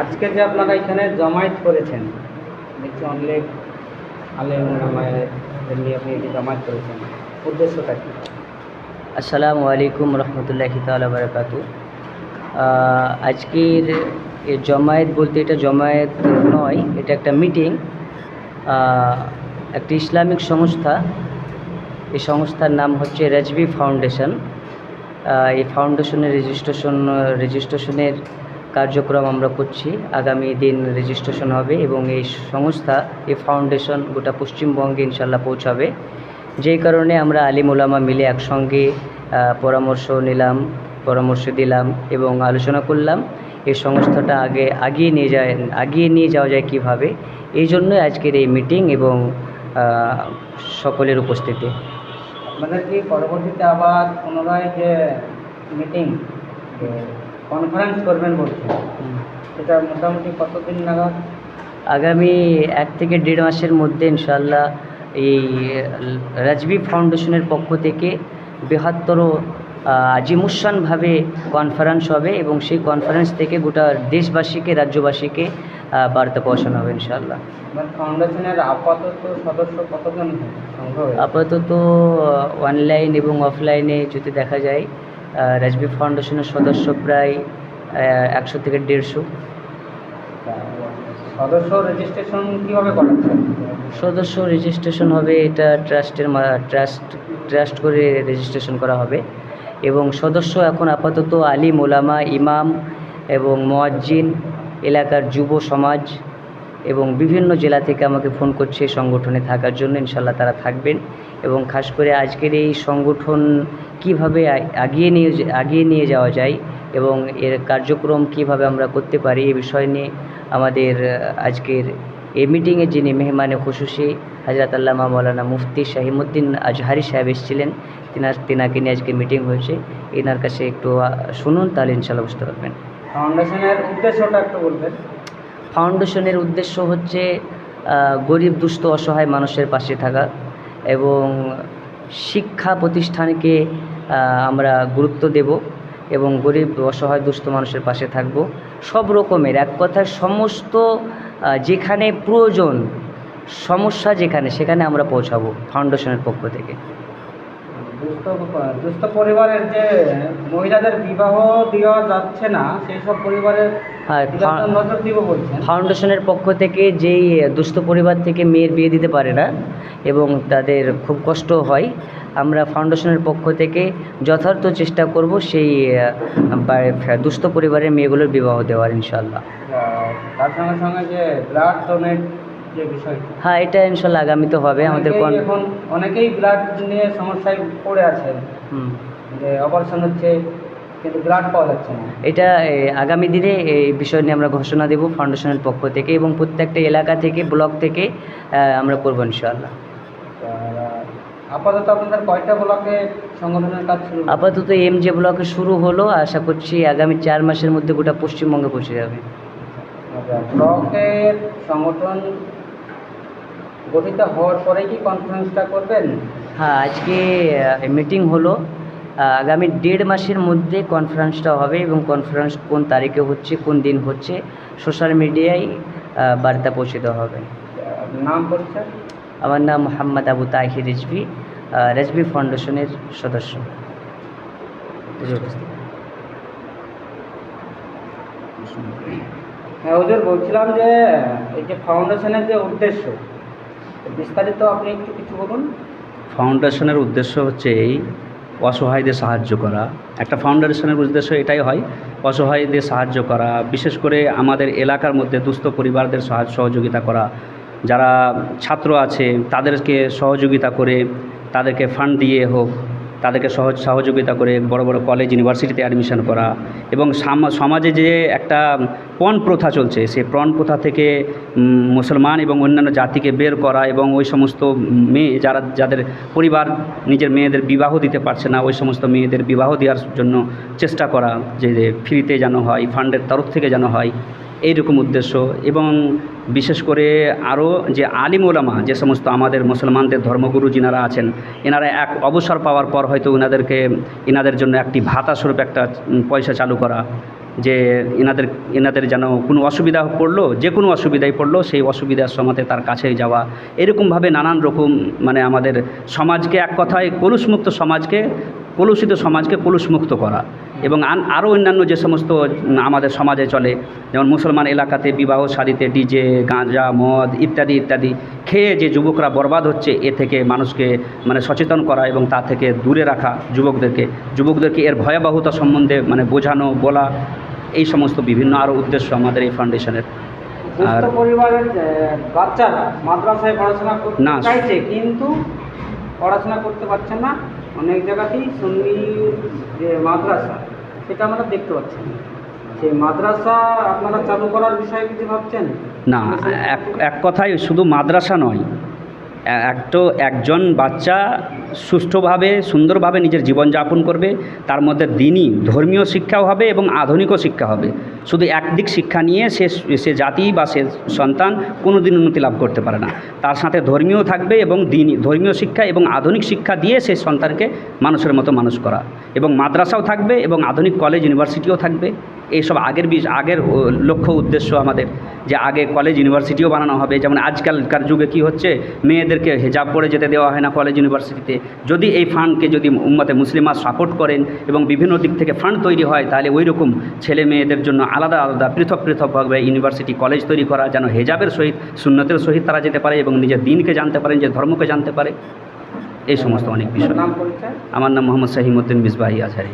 আজকে যে আপনারা এখানে জমায়েত করেছেন, দেখছি অনেক আপনি এটি জমায়েত করেছেন আসসালামু আলাইকুম রহমতুল্লাহ তালা আজকের এ জমায়েত বলতে এটা জমায়েত নয়, এটা একটা মিটিং। একটি ইসলামিক সংস্থা, এই সংস্থার নাম হচ্ছে রাজবি ফাউন্ডেশন। এই ফাউন্ডেশনের রেজিস্ট্রেশন, রেজিস্ট্রেশনের কার্যক্রম আমরা করছি। আগামী দিন রেজিস্ট্রেশন হবে এবং এই সংস্থা, এই ফাউন্ডেশন গোটা পশ্চিমবঙ্গে ইনশাল্লাহ পৌঁছাবে। যেই কারণে আমরা আলিম ওলামা মিলে একসঙ্গে পরামর্শ নিলাম, পরামর্শ দিলাম এবং আলোচনা করলাম। এই সংস্থাটা আগে আগিয়ে নিয়ে যায়, আগিয়ে নিয়ে যাওয়া যায় কীভাবে? এই জন্যই আজকের এই মিটিং এবং সকলের উপস্থিতি। আপনাদের কি পরবর্তীতে আবার পুনরায় যে মিটিং কনফারেন্স করবেন বলছেন সেটা মোটামুটি কতদিন নাগাদ? আগামী এক থেকে দেড় মাসের মধ্যে ইনশাল্লাহ এই রাজবি ফাউন্ডেশনের পক্ষ থেকে বৃহত্তর আজিমুসানভাবে কনফারেন্স হবে এবং সেই কনফারেন্স থেকে গোটা দেশবাসীকে রাজ্যবাসীকে বার্তা পৌঁছানো হবে ইনশাল্লাহ আপনার ফাউন্ডেশনের আপাতত সদস্য কতজন আপাতত অনলাইন এবং অফলাইনে যদি দেখা যায় রাজবি ফাউন্ডেশনের সদস্য প্রায় একশো থেকে দেড়শো। সদস্য রেজিস্ট্রেশন কীভাবে সদস্য রেজিস্ট্রেশন হবে এটা ট্রাস্টের ট্রাস্ট ট্রাস্ট করে রেজিস্ট্রেশন করা হবে। এবং সদস্য এখন আপাতত আলিম ওলামা ইমাম এবং মোয়াজ্জিন এলাকার যুব সমাজ এবং বিভিন্ন জেলা থেকে আমাকে ফোন করছে এই সংগঠনে থাকার জন্য। ইনশাল্লাহ তারা থাকবেন। এবং খাস করে আজকের এই সংগঠন কীভাবে আগিয়ে নিয়ে আগিয়ে নিয়ে যাওয়া যায় এবং এর কার্যক্রম কীভাবে আমরা করতে পারি এ বিষয় নিয়ে আমাদের আজকের এই মিটিংয়ে যিনি মেহমানে খুশুসি হাজরত আল্লামা মৌলানা মুফতি শাহিমুদ্দিন আজহারি সাহেব এসেছিলেন। তিনার তিনাকে নিয়ে আজকে মিটিং হয়েছে। এনার কাছে একটু শুনুন তাহলে ইনশাল্লাহ বুঝতে পারবেন। ফাউন্ডেশনের উদ্দেশ্যটা একটু বলবেন। ফাউন্ডেশনের উদ্দেশ্য হচ্ছে গরিব দুস্থ অসহায় মানুষের পাশে থাকা। এবং শিক্ষা প্রতিষ্ঠানকে আমরা গুরুত্ব দেব এবং গরিব, অসহায়, দুস্থ মানুষের পাশে থাকব। সব রকমের, এক কথায় সমস্ত যেখানে প্রয়োজন, সমস্যা যেখানে, সেখানে আমরা পৌঁছাবো ফাউন্ডেশনের পক্ষ থেকে। দুস্থ পরিবারের যে মহিলাদের বিবাহ দেওয়া যাচ্ছে না সেই সব পরিবারের হ্যাঁ ফাউন্ডেশনের পক্ষ থেকে যেই দুস্থ পরিবার থেকে মেয়ের বিয়ে দিতে পারে না এবং তাদের খুব কষ্ট হয় আমরা ফাউন্ডেশনের পক্ষ থেকে যথার্থ চেষ্টা করব সেই দুস্থ পরিবারের মেয়েগুলোর বিবাহ দেওয়ার ইনশাল্লাহ তার সঙ্গে সঙ্গে যে ব্লাড ডোনেট যে বিষয়টি। হ্যাঁ এটা ইনশাল্লাহ আগামীতে হবে আমাদের এখন অনেকেই ব্লাড নিয়ে সমস্যায় পড়ে আছেন। হুম। যে অপারেশন হচ্ছে কিন্তু ব্লাড পাওয়া যাচ্ছে না। এটা আগামী দিনে এই বিষয় নিয়ে আমরা ঘোষণা দেব ফাউন্ডেশনের পক্ষ থেকে এবং প্রত্যেকটা এলাকা থেকে ব্লক থেকে আমরা করব ইনশাল্লাহ আপাতত আপনাদের কয়টা ব্লকে সংগঠনের কাজ শুরু আপাতত এম যে ব্লকে শুরু হলো আশা করছি আগামী চার মাসের মধ্যে গোটা পশ্চিমবঙ্গে পৌঁছে যাবে। আচ্ছা, ব্লকের সংগঠন গঠিত হওয়ার পরে কি কনফারেন্সটা করবেন? হ্যাঁ আজকে মিটিং হলো। আগামী দেড় মাসের মধ্যে কনফারেন্সটা হবে এবং কনফারেন্স কোন তারিখে হচ্ছে কোন দিন হচ্ছে সোশ্যাল মিডিয়ায় বার্তা পৌঁছে দেওয়া হবে। নাম পরিচয়? আমার নাম মোহাম্মদ আবু তাহির রেজবি রেজবি ফাউন্ডেশনের সদস্য। হ্যাঁ হুজুর বলছিলাম যে এই যে ফাউন্ডেশনের যে উদ্দেশ্য বিস্তারিত আপনি একটু কিছু বলুন। ফাউন্ডেশনের উদ্দেশ্য হচ্ছে এই অসহায়দের সাহায্য করা। একটা ফাউন্ডেশনের উদ্দেশ্য এটাই হয়, অসহায়দের সাহায্য করা, বিশেষ করে আমাদের এলাকার মধ্যে দুস্থ পরিবারদের সাহায্য, সহযোগিতা করা। যারা ছাত্র আছে, তাদেরকে সহযোগিতা করে, তাদেরকে ফান্ড দিয়ে হোক তাদেরকে সহজ সহযোগিতা করে বড় বড় কলেজ ইউনিভার্সিটিতে অ্যাডমিশন করা এবং সামা- সমাজে যে একটা পণ প্রথা চলছে সেই পণ প্রথা থেকে মুসলমান এবং অন্যান্য জাতিকে বের করা এবং ওই সমস্ত মেয়ে যারা, যাদের পরিবার নিজের মেয়েদের বিবাহ দিতে পারছে না, ওই সমস্ত মেয়েদের বিবাহ দেওয়ার জন্য চেষ্টা করা যে ফ্রিতে যেন হয় ফান্ডের তরফ থেকে যেন হয়। এইরকম উদ্দেশ্য এবং বিশেষ করে আরও যে আলিম ওলামা, যে সমস্ত আমাদের মুসলমানদের ধর্মগুরু যিনারা আছেন, এনারা এক অবসর পাওয়ার পর হয়তো ওনাদেরকে এনাদের জন্য একটি ভাতা স্বরূপ একটা পয়সা চালু করা, যে এনাদের এনাদের যেন কোনো অসুবিধা পড়ল, যে কোনো অসুবিধায় পড়ল, সেই অসুবিধার সমাতে তার কাছে যাওয়া। এরকমভাবে নানান রকম মানে আমাদের সমাজকে এক কথায় কলুষমুক্ত সমাজকে কলুষিত সমাজকে কলুষমুক্ত করা এবং আরও অন্যান্য যে সমস্ত আমাদের সমাজে চলে যেমন মুসলমান এলাকাতে বিবাহ শাড়িতে ডিজে গাঁজা মদ ইত্যাদি ইত্যাদি খেয়ে যে যুবকরা বরবাদ হচ্ছে এ থেকে মানুষকে মানে সচেতন করা এবং তা থেকে দূরে রাখা যুবকদেরকে। যুবকদেরকে এর ভয়াবহতা সম্বন্ধে মানে বোঝানো বলা এই সমস্ত বিভিন্ন আরও উদ্দেশ্য আমাদের এই ফাউন্ডেশনের। আর- পরিবারের বাচ্চারা মাদ্রাসায় পড়াশোনা করতে না। চাইছে কিন্তু পড়াশোনা করতে পারছে না। অনেক জায়গাতেই সুন্নি যে মাদ্রাসা, সেটা আমরা দেখতে পাচ্ছি। সেই মাদ্রাসা আপনারা চালু করার বিষয়ে কিছু ভাবছেন না, এক এক কথায় শুধু মাদ্রাসা নয় এক তো একজন বাচ্চা সুষ্ঠুভাবে, সুন্দরভাবে নিজের জীবনযাপন করবে। তার মধ্যে দিনই ধর্মীয় শিক্ষাও হবে এবং আধুনিকও শিক্ষা হবে। শুধু একদিক শিক্ষা নিয়ে সে সে জাতি বা সে সন্তান কোনো দিন উন্নতি লাভ করতে পারে না। তার সাথে ধর্মীয় থাকবে এবং দিনই, ধর্মীয় শিক্ষা এবং আধুনিক শিক্ষা দিয়ে সে সন্তানকে মানুষের মতো মানুষ করা। এবং মাদ্রাসাও থাকবে এবং আধুনিক কলেজ, ইউনিভার্সিটিও থাকবে। এইসব আগের বিষ, আগের লক্ষ্য, উদ্দেশ্য আমাদের যে আগে কলেজ, ইউনিভার্সিটিও বানানো হবে। যেমন আজকালকার যুগে কি হচ্ছে, মেয়েদেরকে হেজাব পরে যেতে দেওয়া হয় না কলেজ, ইউনিভার্সিটিতে। যদি এই ফান্ডকে যদি উম্মতে মুসলিমা সাপোর্ট করেন এবং বিভিন্ন দিক থেকে ফান্ড তৈরি হয় তাহলে ওই রকম ছেলে মেয়েদের জন্য আলাদা আলাদা পৃথক পৃথকভাবে ইউনিভার্সিটি কলেজ তৈরি করা যেন হেজাবের সহিত সুন্নতের সহিত তারা যেতে পারে এবং নিজের দিনকে জানতে পারেন যে ধর্মকে জানতে পারে। এই সমস্ত অনেক বিষয়। আমার নাম মোহাম্মদ শাহিমুদ্দিন মিসবাহি আজহারি